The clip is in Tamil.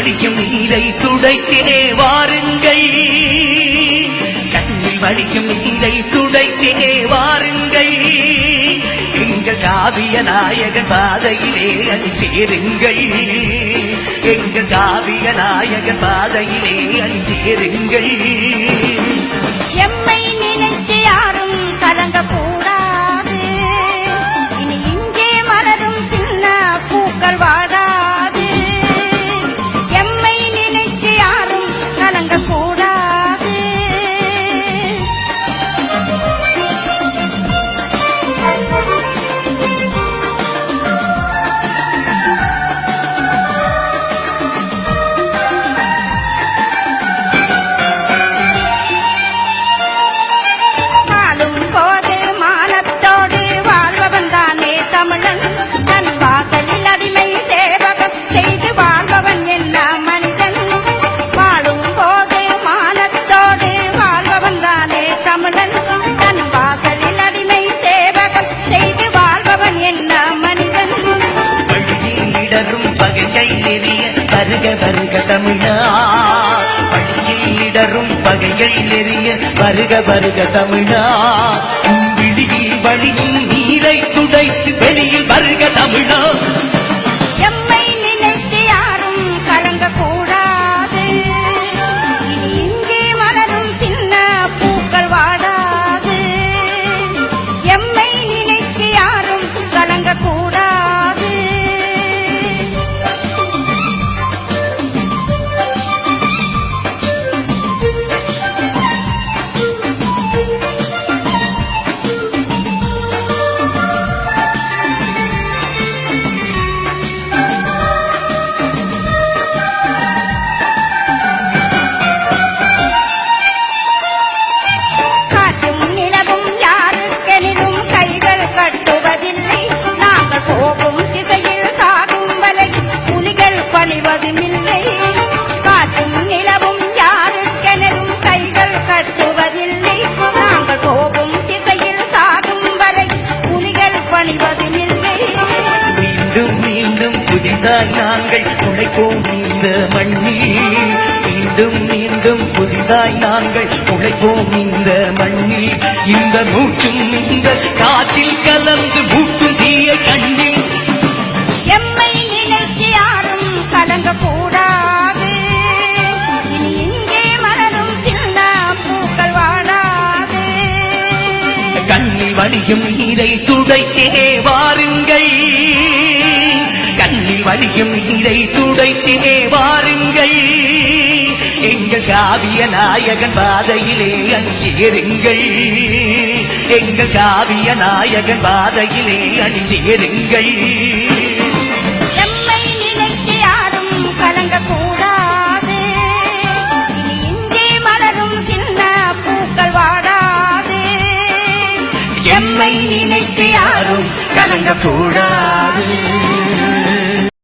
வடிக்கும் நீரை துடைத்தே வாருங்கள். கண்ணில் வடிக்கும் நீரை துடைத்தே வாருங்கள். எங்கள் காவிய நாயகன் பாதையிலே அணி சேருங்கள். எங்கள் காவிய நாயகன் பாதையிலே அணி சேருங்கள். வருக வருக தமிழா வழியில் இடரும் பகைகள் நெறிய. வருக வருக தமிழா விழியில் வழியில் நீரை துடைத்து வெளியில் வருக தமிழா புதிதாய் நாங்கள் உழைப்போம் இந்த மண்ணில். மீண்டும் மீண்டும் புதிதாய் நாங்கள் உழைப்போம் இந்த மண்ணில். இந்த மூச்சும் இந்த காற்றில் கலந்து மூட்டும் தீய கண்ணில். எம்மை நினைத்து யாரும் கலங்க கூடாது இங்கே மலரும் சின்ன பூக்கள் கண்ணில் வலியும் நீரை துடைத்தே வாருங்கள். கண்ணில் வலியும் நீரை துடைத்தே வாருங்கள். எங்கள் காவிய நாயகன் பாதையிலே அணிச்சேருங்கள் எங்கள் காவிய நாயகன் பாதையிலே அணிச்சேருங்கள் எம்மை நினைத்து யாரும் கலங்க கூடாது